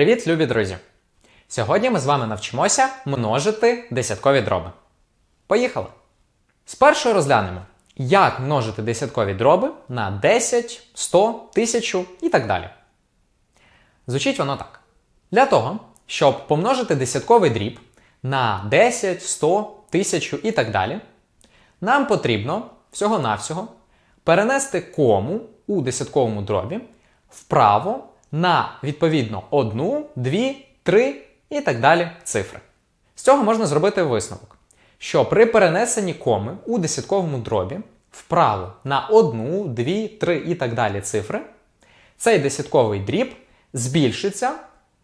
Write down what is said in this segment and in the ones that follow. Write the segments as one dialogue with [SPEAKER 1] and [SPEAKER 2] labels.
[SPEAKER 1] Привіт, любі друзі! Сьогодні ми з вами навчимося множити десяткові дроби. Поїхали! Спершу розглянемо, як множити десяткові дроби на 10, 100, 1000 і так далі. Звучить воно так. Для того, щоб помножити десятковий дріб на 10, 100, 1000 і так далі, нам потрібно всього-навсього перенести кому у десятковому дробі вправо на відповідно 1, 2, 3 і так далі цифри. З цього можна зробити висновок, що при перенесенні коми у десятковому дробі вправо на 1, 2, 3 і так далі цифри, цей десятковий дріб збільшиться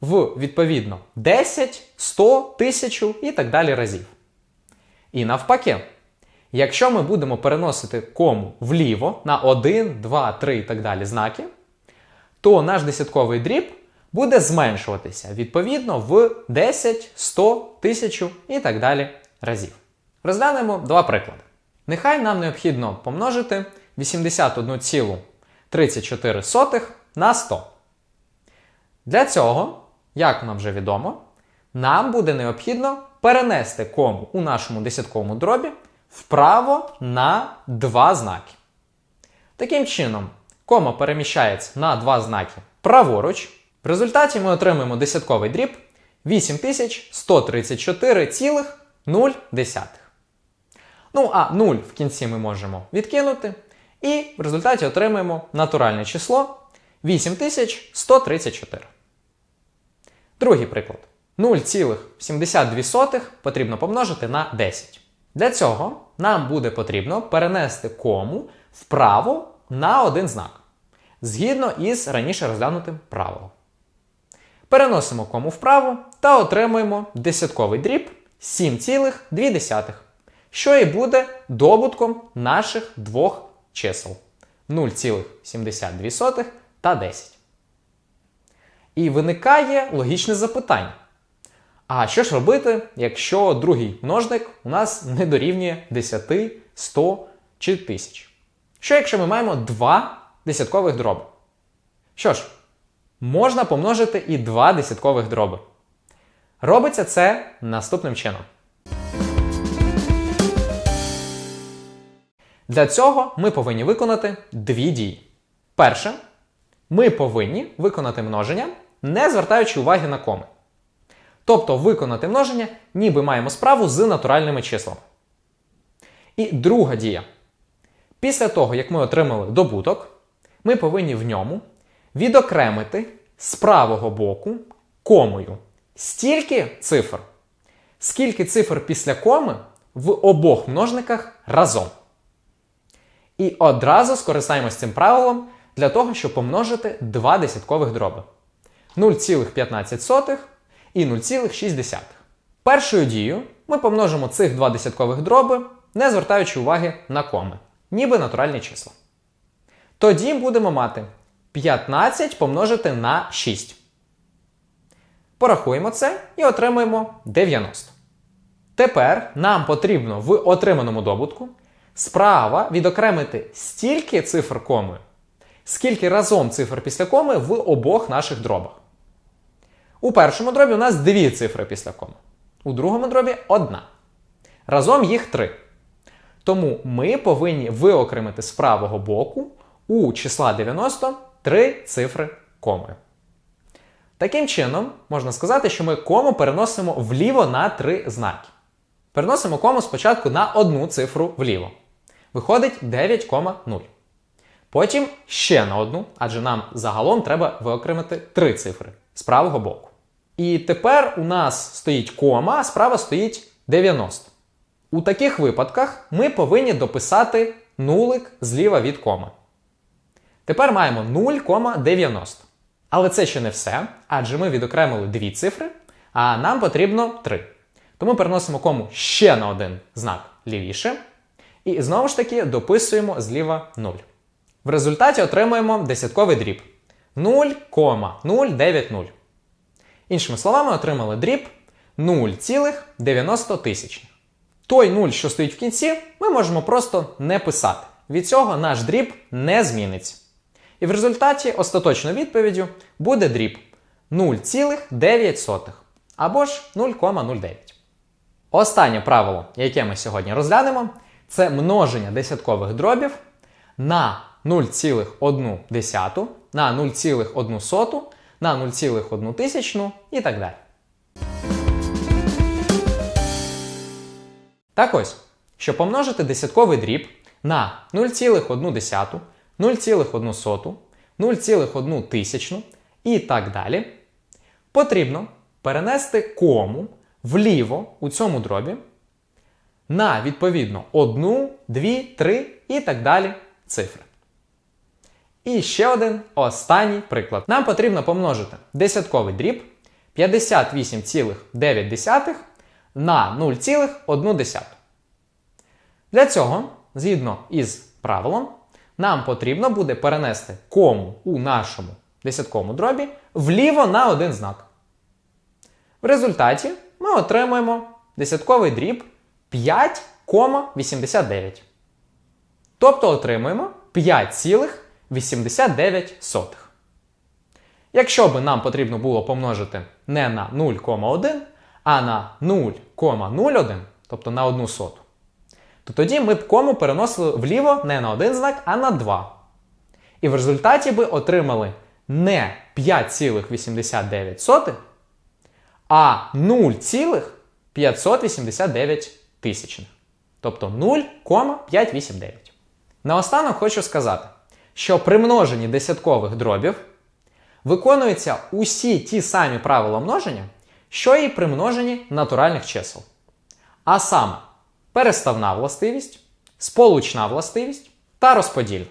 [SPEAKER 1] в відповідно 10, 100, 1000 і так далі разів. І навпаки, якщо ми будемо переносити кому вліво на 1, 2, 3 і так далі знаки, то наш десятковий дріб буде зменшуватися відповідно в 10, 100, 1000 і так далі разів. Розглянемо два приклади. Нехай нам необхідно помножити 81,34 на 100. Для цього, як нам вже відомо, нам буде необхідно перенести кому у нашому десятковому дробі вправо на два знаки. Таким чином, кома переміщається на два знаки праворуч. В результаті ми отримаємо десятковий дріб 8134,0. Ну, а 0 в кінці ми можемо відкинути. І в результаті отримаємо натуральне число 8134. Другий приклад. 0,72 потрібно помножити на 10. Для цього нам буде потрібно перенести кому вправо на один знак. Згідно із раніше розглянутим правилом. Переносимо кому вправо та отримуємо десятковий дріб 7,2, що і буде добутком наших двох чисел 0,72 та 10. І виникає логічне запитання. А що ж робити, якщо другий множник у нас не дорівнює 10, 100 чи 1000? Що якщо ми маємо два десяткових дроби? Що ж, можна помножити і два десяткових дроби. Робиться це наступним чином. Для цього ми повинні виконати дві дії. Перше, ми повинні виконати множення, не звертаючи уваги на коми. Тобто виконати множення, ніби маємо справу з натуральними числами. І друга дія. Після того, як ми отримали добуток, ми повинні в ньому відокремити з правого боку комою стільки цифр, скільки цифр після коми в обох множниках разом. І одразу скористаємось цим правилом для того, щоб помножити два десяткових дроби 0,15 і 0,6. Першою дією ми помножимо цих два десяткових дроби, не звертаючи уваги на коми, ніби натуральні числа. Тоді будемо мати 15 помножити на 6. Порахуємо це і отримаємо 90. Тепер нам потрібно в отриманому добутку справа відокремити стільки цифр коми, скільки разом цифр після коми в обох наших дробах. У першому дробі у нас дві цифри після коми. У другому дробі одна. Разом їх три. Тому ми повинні виокремити з правого боку у числа 90 три цифри комою. Таким чином, можна сказати, що ми кому переносимо вліво на три знаки. Переносимо кому спочатку на одну цифру вліво. Виходить 9,0. Потім ще на одну, адже нам загалом треба виокремити три цифри з правого боку. І тепер у нас стоїть кома, а справа стоїть 90. У таких випадках ми повинні дописати нулик зліва від коми. Тепер маємо 0,90. Але це ще не все, адже ми відокремили дві цифри, а нам потрібно 3. Тому переносимо кому ще на один знак лівіше. І знову ж таки дописуємо зліва 0. В результаті отримуємо десятковий дріб 0,090. Іншими словами, отримали дріб 0,90 тисяч. Той 0, що стоїть в кінці, ми можемо просто не писати. Від цього наш дріб не зміниться. І в результаті остаточною відповіддю буде дріб 0,9 або ж 0,09. Останнє правило, яке ми сьогодні розглянемо, це множення десяткових дробів на 0,1 на 0,1 на 0,1 тисячну і так далі. Так ось, щоб помножити десятковий дріб на 0,1, 0,1, 0,1 тисячну і так далі, потрібно перенести кому вліво у цьому дробі на відповідно 1, 2, 3 і так далі цифри. І ще один останній приклад. Нам потрібно помножити десятковий дріб 58,9 на 0,1. Для цього, згідно із правилом, нам потрібно буде перенести кому у нашому десятковому дробі вліво на один знак. В результаті ми отримуємо десятковий дріб 5,89. Тобто отримуємо 5,89. Якщо би нам потрібно було помножити не на 0,1, а на 0,01, тобто на 1 соту, то тоді ми б кому переносили вліво не на один знак, а на 2. І в результаті би отримали не 5,89, а 0,589 тисячних. Тобто 0,589. Наостанок хочу сказати, що при множенні десяткових дробів виконуються усі ті самі правила множення, що і при множенні натуральних чисел. А саме переставна властивість, сполучна властивість та розподільна.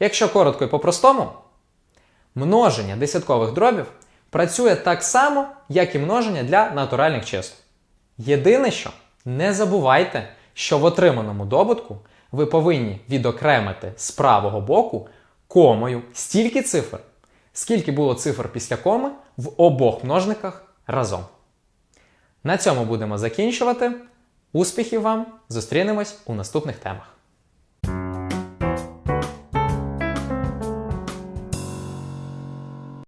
[SPEAKER 1] Якщо коротко і по-простому, множення десяткових дробів працює так само, як і множення для натуральних чисел. Єдине, що не забувайте, що в отриманому добутку ви повинні відокремити з правого боку комою стільки цифр, скільки було цифр після коми в обох множниках разом. На цьому будемо закінчувати. Успіхів вам! Зустрінемось у наступних темах.